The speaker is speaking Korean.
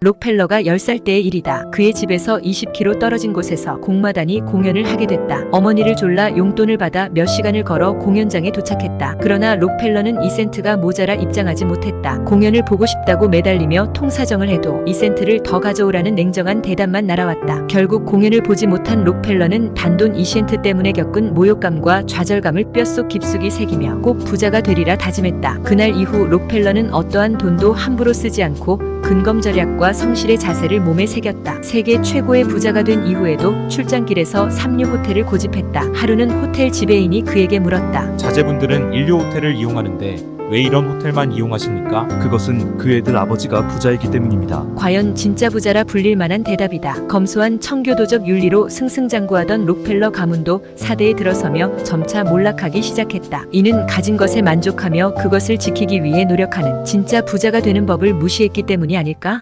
록펠러가 10살 때의 일이다. 그의 집에서 20km 떨어진 곳에서 공마단이 공연을 하게 됐다. 어머니를 졸라 용돈을 받아 몇 시간을 걸어 공연장에 도착했다. 그러나 록펠러는 이 센트가 모자라 입장하지 못했다. 공연을 보고 싶다고 매달리며 통사정을 해도 이 센트를 더 가져오라는 냉정한 대답만 날아왔다. 결국 공연을 보지 못한 록펠러는 단돈 2센트 때문에 겪은 모욕감과 좌절감을 뼛속 깊숙이 새기며 꼭 부자가 되리라 다짐했다. 그날 이후 록펠러는 어떠한 돈도 함부로 쓰지 않고 근검절약 과 성실의 자세를 몸에 새겼다. 세계 최고의 부자가 된 이후에도 출장길에서 삼류 호텔을 고집했다. 하루는 호텔 지배인이 그에게 물었다. 자제분들은 인류 호텔을 이용하는데 왜 이런 호텔만 이용하십니까? 그것은 그 애들 아버지가 부자이기 때문입니다. 과연 진짜 부자라 불릴 만한 대답이다. 검소한 청교도적 윤리로 승승장구하던 록펠러 가문도 사대에 들어서며 점차 몰락하기 시작했다. 이는 가진 것에 만족하며 그것을 지키기 위해 노력하는 진짜 부자가 되는 법을 무시했기 때문이 아닐까?